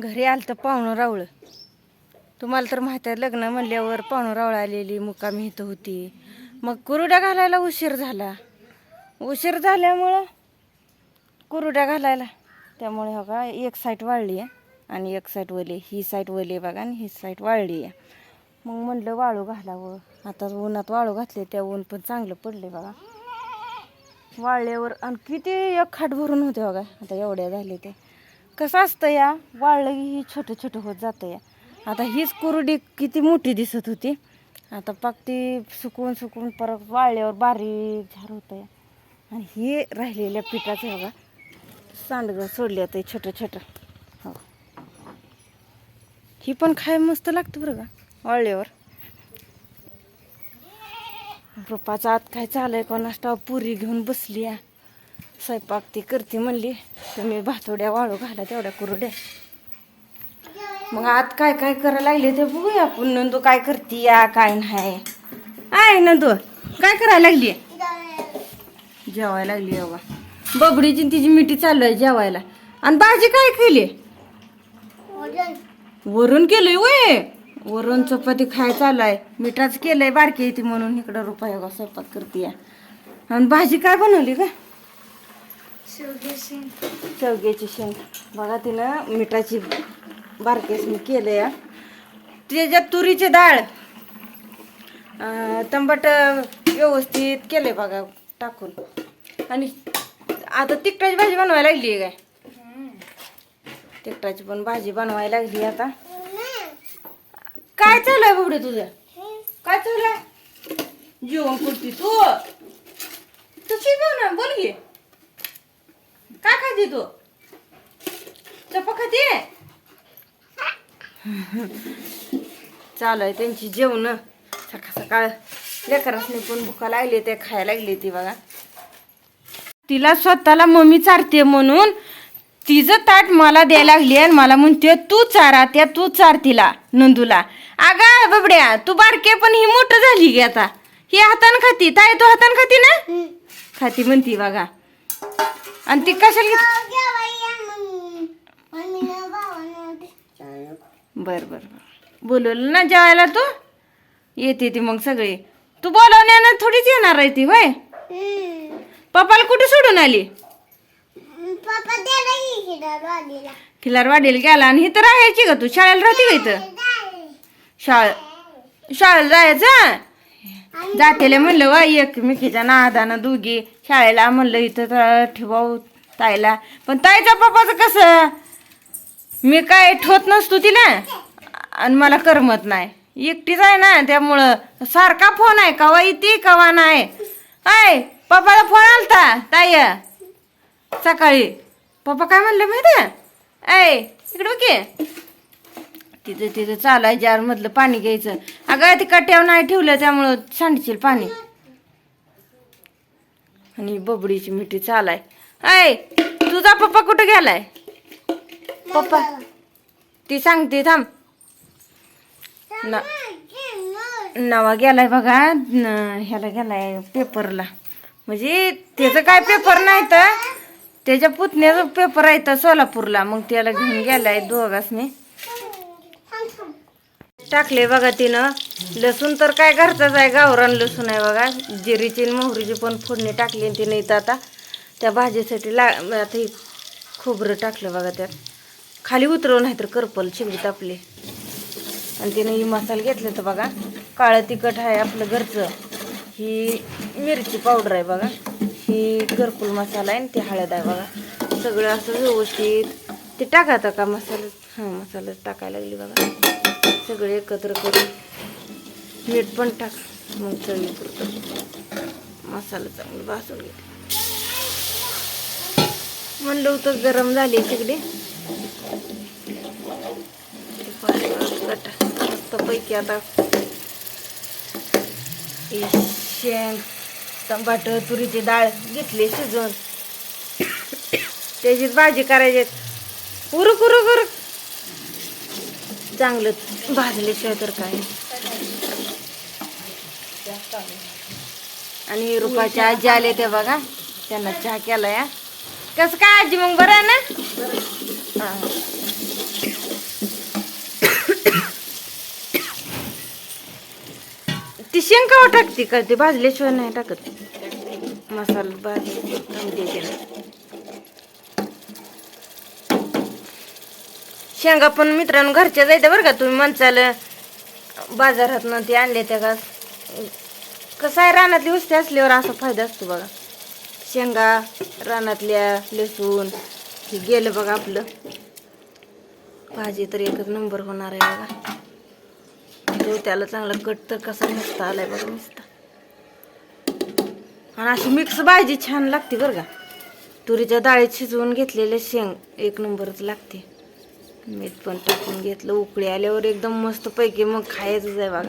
घरी आलं तर पाहुणं रावळं. तुम्हाला तर माहिती आहे लग्न म्हणल्यावर पाहुणं रावळ आलेली मुक्काम इथं होती. मग कुरुड्या घालायला उशीर झाला. उशीर झाल्यामुळं कुरुड्या घालायला. त्यामुळे हो का एक साईट वाळली आहे आणि एक साईट वली. ही साईट वली आहे बघा आणि ही साईट वाळली आहे. मग म्हणलं वाळू घालावं. आता उन्हात वाळू घातले त्या ऊन पण चांगलं पडले बघा. वाळल्यावर आणि किती एक खाट भरून होते बघा. आता एवढ्या झाले ते. कसं असतं या? वाळलं की ही छोटं छोटं होत जातं या. आता हीच कुरडी किती मोठी दिसत होती. आता पाक ती सुकवून सुकवून परत वाळल्यावर बारीक झार होतं या. आणि हे राहिलेल्या पिठाचं बघा. सांडगं सोडले आता छोटं छोटं हो. ही पण खाय मस्त लागतं बरं का? वाळल्यावर. रुपाचा आत काय चालय कोणास ठाऊक? पुरी घेऊन बसली या. स्वयंपाक ती करते म्हणली. तुम्ही भातोड्या वाळू घाला तेवढ्या कुरड्या. मग आत काय काय करायला लागले ते बघूया. आपण नंदू काय करते या काय नाही. आहे नंदू काय करायला लागली जेवायला लागली बाबा बबडीची आणि तिची मिठी चालू आहे जेवायला. आणि भाजी काय केली? वरून केलंय वय. वरून चपाती खाय चालू आहे. मिठाच केलंय बारकी येते म्हणून इकडं रुपया स्वयंपाक करते आणि भाजी काय बनवली का शेवग्याची शेंग. बघा तिनं मिठाची बारकेस मी केलं या त्याच्यात तुरीची डाळ. टमाट व्यवस्थित केले बघा टाकून. आणि आता तिखटाची भाजी बनवायला लागली आहे काय तिखटाची पण भाजी बनवायला लागली आता. काय चालू आहे बबडे तुझं? काय चालू आहे? जेवण करते तू. तशी बोल ना बोल घे काय खाते तू? चपा खाते? चालू आहे त्यांची जेवण. सकाळ सकाळ लेकरासनी पण भुका लागली ते खायला लागली ती बघा. तिला स्वतःला मम्मी चारते म्हणून तिचं ताट मला द्यायला लागली आणि मला म्हणते तू चारा त्या तू चार तिला नंदूला. अगा बबड्या तू बारके पण ही मोठं झाली की आता. ही हातानं खाती. ताई तू हातानं खाती ना? खाती म्हणती बघा. आणि ती कशाला बर बर बर. बोलवलं ना जेवायला तू? येते ती मग सगळी. तू बोलवण्यानं थोडीच येणार आहे ती होय? पप्पाला कुठे सोडून आली? खिलारवाडीला गेला आणि इथं राहायची का तू. शाळेला राहते का इथं? शाळ शाळेला जायचं? जातेला म्हणलं वा एकमेकीच्या नादानं दोघी शाळेला म्हणलं इथं तर ताईला. पण ताईच्या पप्पाचं कसं? मी काय ठोत नसतो तिला. आणि मला करमत नाही. एकटीच आहे ना त्यामुळं सारखा फोन आहे कवा येते कवा नाही. आय पप्पाला फोन आलता ताई. सकाळी. पप्पा काय म्हणले माहिती आहे इकडं की. ओके तिथं तिथं चालू आहे मधलं पाणी घ्यायचं. अगं ती कट्यावर नाही ठेवलं त्यामुळं सांडशील पाणी. आणि बबडीची मिठी चालाय. ऐ तुझा पप्पा कुठं गेलाय? पप्पा ती सांगते थांब. न- नवा गेलाय बघा न- ह्याला गेलाय पेपरला. म्हणजे त्याचं काय पेपर नाही तर त्याच्या पुतण्याचा पेपर आहे तर सोलापूरला. मग त्याला घेऊन गेलाय दोघांनी टाकले बघा तिनं. लसूण तर काय घरचाच आहे गावरान लसूण आहे बघा. जिरीची मोहरीची पण फोडणी टाकली आणि तिनं इथं आता त्या भाजीसाठी ला आता खोबरं टाकलं बघा त्यात. खाली उतरव नाही तर करपल शिगडीत आपली. आणि तिनं ही मसाला घेतले तर बघा काळं तिखट आहे आपलं घरचं. ही मिरची पावडर आहे बघा. ही घरकुल मसाला आहे आणि ती हळद आहे बघा. सगळं असं व्यवस्थित. ते टाका का मसाला? हां मसाला टाकायला लागली बघा. सगळे एकत्र करून मीठ पण टाक. मग चवी पुरतं मसाला चांगलं भासून घेते म्हणलं होतं गरम झाली सगळी मस्त पैकी आता शेण शेंग टमाट तुरीची डाळ घेतली शिजवून. त्याचीच भाजी करायची. उरुक उरुक उरुक चांगलं भाजल्याशिवाय तर काय. आणि रुपाच्या आजी आले ते बघा त्यांना चहा केला या कसं काय आजी मग बरं आहे ना? ती शेंगावर टाकते का? ते भाजल्याशिवाय नाही टाकत. मसाला भाजी देते ना शेंगा पण मित्रांनो घरच्या जायचं बरं का तुम्ही म्हणचाल बाजारात ना ते आणले त्या का कसं आहे रानातली वस्ती असल्यावर असा फायदा असतो बघा. शेंगा रानातल्या लसूण हे गेलं बघा आपलं. भाजी तर एकच नंबर होणार आहे बघा. तो त्याला चांगला कट तर कसा मस्त आलाय बघा मस्त आणि अशी मिक्स भाजी छान लागते बरं का. तुरीच्या डाळीत शिजवून घेतलेले शेंग एक नंबरच लागते. मीठ पण टाकून घेतलं. उकळी आल्यावर एकदम मस्त पैकी मग खायचंच आहे बघा.